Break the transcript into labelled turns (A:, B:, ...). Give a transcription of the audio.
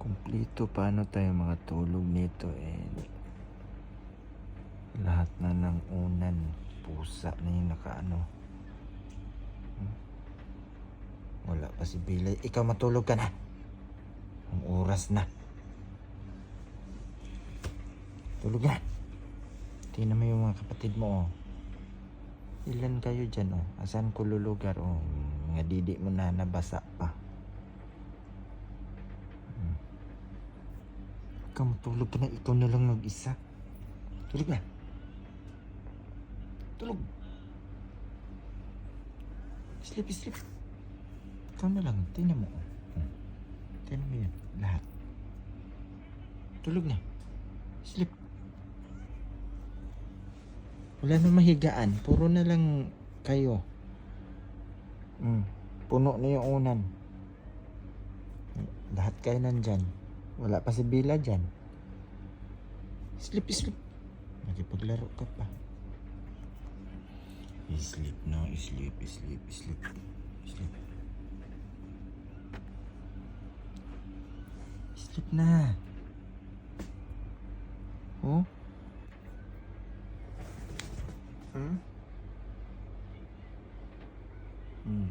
A: Kumplito paano tayo makatulog nito eh. Lahat na ng unan, pusa na yung nakaano. Hmm? Wala pa si Bilay. Ikaw matulog ka na. Ang oras na. Tulog na. Tingnan mo yung mga kapatid mo oh. Ilan kayo dyan oh? Asan ko lulugar oh? Mga didi mo na nabasa pa. Hmm. Ikaw matulog ka na. Ikaw na lang mag-isa. Tulog na. Tulog. Sleep, sleep. Ikaw na lang. Tingnan mo. oh. Hmm. Tingnan mo yun. Lahat. Tulog na. Sleep. Wala na mahigaan. Puro na lang kayo. Mm. Puno na yung unan. Lahat kayo nandyan. Wala pa si Bila dyan. Sleep, sleep. Nakipaglaro ka pa. Sleep no? sleep, sleep, sleep. Sleep. Sleep na. Oh? Hmm? Hmm.